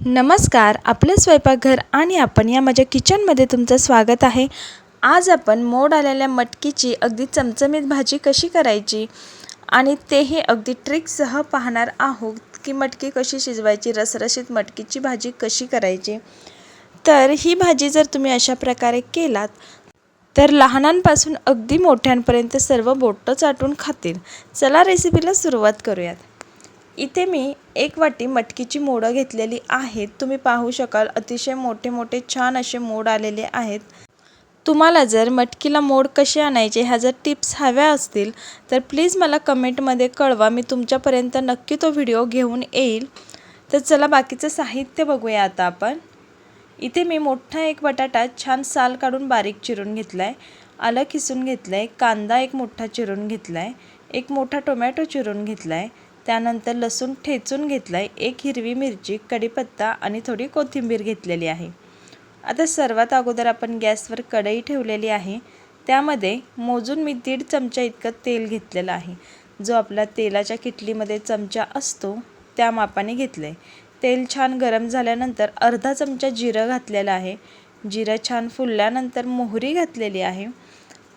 नमस्कार आपलं स्वयंपाकघर आणि आपण या माझ्या किचनमध्ये तुमचं स्वागत आहे. आज आपण मोड आलेल्या मटकीची अगदी चमचमीत भाजी कशी करायची आणि तेही अगदी ट्रिकसह पाहणार आहोत की मटकी कशी शिजवायची रसरशीत मटकीची भाजी कशी करायची. तर ही भाजी जर तुम्ही अशा प्रकारे केलात तर लहानांपासून अगदी मोठ्यांपर्यंत सर्व बोटं चाटून खातील. चला रेसिपीला सुरुवात करूयात. इथे मी एक वाटी मटकीची मोडं घेतलेली आहेत. तुम्ही पाहू शकाल अतिशय मोठे मोठे छान असे मोड आलेले आहेत. तुम्हाला जर मटकीला मोड कसे आणायचे ह्या जर टिप्स हव्या असतील तर प्लीज मला कमेंटमध्ये कळवा. मी तुमच्यापर्यंत नक्की तो व्हिडिओ घेऊन येईल. तर चला बाकीचं साहित्य बघूया आता आपण. इथे मी मोठा एक बटाटा छान साल काढून बारीक चिरून घेतला आहे आलं खिसून घेतलं आहे कांदा एक मोठा चिरून घेतला आहे एक मोठा टोमॅटो चिरून घेतला आहे त्यानंतर लसूण ठेचून घेतला आहे एक हिरवी मिरची कढीपत्ता आणि थोडी कोथिंबीर घेतलेली आहे. आता सर्वात अगोदर आपण गॅसवर कढई ठेवलेली आहे. त्यामध्ये मोजून मी दीड चमचा इतकं तेल घेतलेलं आहे. जो आपला तेलाच्या किटलीमध्ये चमचा असतो त्या मापाने घेतलं आहे तेल छान गरम झाल्यानंतर अर्धा चमचा जिरं घातलेलं आहे. जिरं छान फुलल्यानंतर मोहरी घातलेली आहे.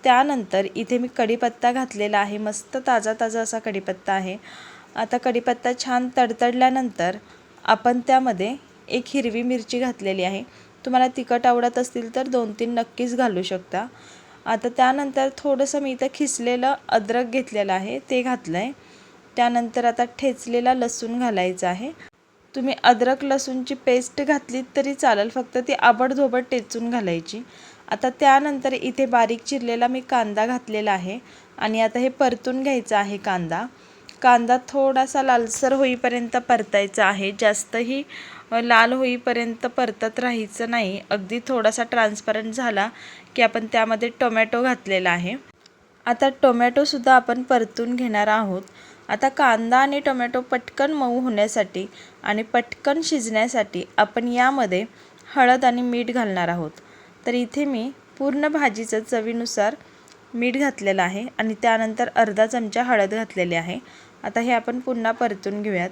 त्यानंतर इथे मी कढीपत्ता घातलेला आहे. मस्त ताजा ताजा असा कढीपत्ता आहे. आता कढीपत्ता छान तडतडल्यानंतर आपण त्यामध्ये एक हिरवी मिरची घातलेली आहे. तुम्हाला तिखट आवडत असतील तर दोन तीन नक्कीच घालू शकता. आता त्यानंतर थोडंसं मी इथं खिसलेलं अद्रक घेतलेलं आहे ते घातलं आहे त्यानंतर आता ठेचलेला लसूण घालायचा आहे. तुम्ही अद्रक लसूणची पेस्ट घातलीत तरी चालेल फक्त ती आबडधोबड टेचून घालायची. आता त्यानंतर इथे बारीक चिरलेला मी कांदा घातलेला आहे आणि आता हे परतून घ्यायचं आहे कांदा. कांदा थोडासा लालसर होईपर्यंत परतायचा आहे. जास्तही लाल होईपर्यंत परतत राहायचं नाही. अगदी थोडासा ट्रान्सपरंट झाला की आपण त्यामध्ये टोमॅटो घातलेला आहे. आता टोमॅटोसुद्धा आपण परतून घेणार आहोत. आता कांदा आणि टोमॅटो पटकन मऊ होण्यासाठी आणि पटकन शिजण्यासाठी आपण यामध्ये हळद आणि मीठ घालणार आहोत. तर इथे मी पूर्ण भाजीचं चवीनुसार मीठ घातलेलं आहे आणि त्यानंतर अर्धा चमचा हळद घातलेली आहे. आता हे आपण पुन्हा परतून घेऊयात.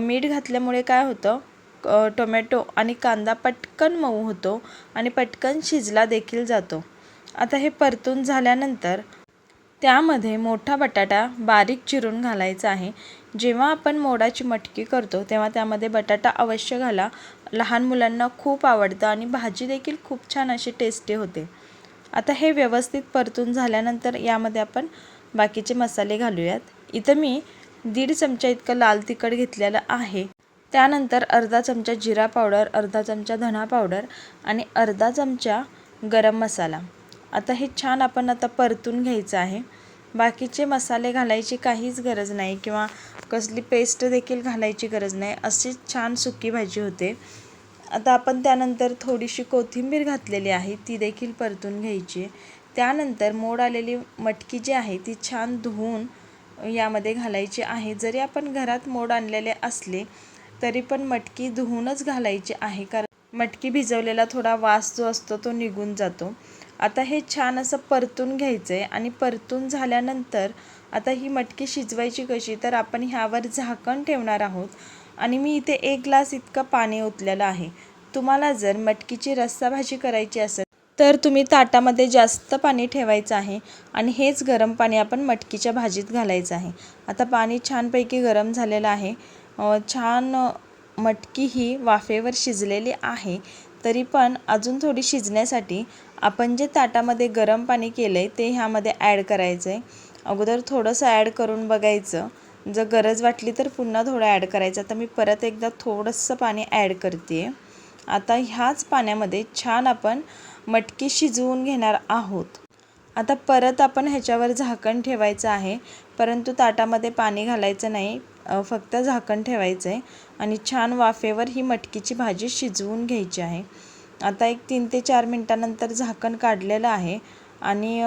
मीठ घातल्यामुळे काय होतं? टोमॅटो आणि कांदा पटकन मऊ होतो आणि पटकन शिजला देखील जातो. आता हे परतून झाल्यानंतर त्यामध्ये मोठा बटाटा बारीक चिरून घालायचा आहे. जेव्हा आपण मोडाची मटकी करतो तेव्हा त्यामध्ये बटाटा अवश्य घाला. लहान मुलांना खूप आवडतं आणि भाजी देखील खूप छान अशी टेस्टी होते. आता हे व्यवस्थित परतून झाल्यानंतर यामध्ये आपण बाकीचे मसाले घालूयात. इथं मी दीड चमचा इतकं लाल तिखट घेतलेलं आहे. त्यानंतर अर्धा चमचा जिरा पावडर अर्धा चमचा धणा पावडर आणि अर्धा चमचा गरम मसाला. आता हे छान आपण आता परतून घ्यायचं आहे. बाकीचे मसाले घालायची काहीच गरज नाही किंवा कसली पेस्ट देखील घालायची गरज नाही. अशीच छान सुकी भाजी होते. आता आपण त्यानंतर थोडीशी कोथिंबीर घातलेली आहे ती देखील परतून घ्यायची. त्यानंतर मोड आलेली मटकी जी आहे ती छान धुवून यामध्ये घालायची आहे. जरी आपण घरात मोड आणलेले असले तरी पण मटकी धुवूनच घालायची आहे कारण मटकी भिजवलेला थोडा वास जो असतो तो निघून जातो. आता हे छान असं परतून घ्यायचं आहे आणि परतून झाल्यानंतर आता ही मटकी शिजवायची कशी तर आपण ह्यावर झाकण ठेवणार आहोत. आणि मी इथे एक ग्लास इतकं पाणी ओतलेलं आहे. तुम्हाला जर मटकीची रस्सा भाजी करायची असेल तर तुम्ही ताटामध्ये जास्त पाणी ठेवायचं आहे आणि हेच गरम पाणी आपण मटकीच्या भाजीत घालायचं आहे. आता पाणी छानपैकी गरम झालेलं आहे. छान मटकी ही वाफेवर शिजलेली आहे. तरी पण अजून थोडी शिजण्यासाठी आपण जे ताटामध्ये गरम पाणी केलं आहे ते ह्यामध्ये ॲड करायचं आहे अगोदर थोडंसं ॲड करून बघायचं. जर गरज वाटली तर पुन्हा थोडं ॲड करायचं. आता मी परत एकदा थोडंसं पाणी ॲड करते. आता ह्याच पाण्यामध्ये छान आपण मटकी शिजवून घेणार आहोत. आता परत आपण ह्याच्यावर झाकण ठेवायचं आहे. परंतु ताटामध्ये पाणी घालायचं नाही. फक्त झाकण ठेवायचं आहे. आणि छान वाफेवर ही मटकीची भाजी शिजवून घ्यायची आहे. आता एक तीन ते चार मिनटानंतर झाकण काढलेलं आहे. आणि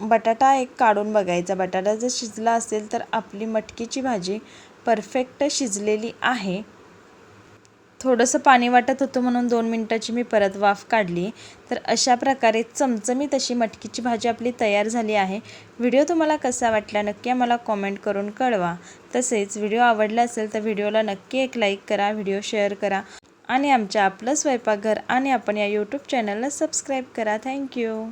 बटाटा एक काढून बघायचा. बटाटा जर शिजला असेल तर आपली मटकीची भाजी परफेक्ट शिजलेली आहे. थोडंसं पाणी वाटत होतं म्हणून दोन मिनटाची मी परत वाफ काढली. तर अशा प्रकारे चमचमीत अशी मटकीची भाजी आपली तयार झाली आहे. व्हिडिओ तुम्हाला कसा वाटला नक्की आम्हाला कॉमेंट करून कळवा. तसेच व्हिडिओ आवडला असेल तर व्हिडिओला नक्की एक लाईक करा व्हिडिओ शेअर करा आणि आमच्या आपलं स्वयंपाकघर आणि आपण या यूट्यूब चॅनलला सबस्क्राईब करा. थँक्यू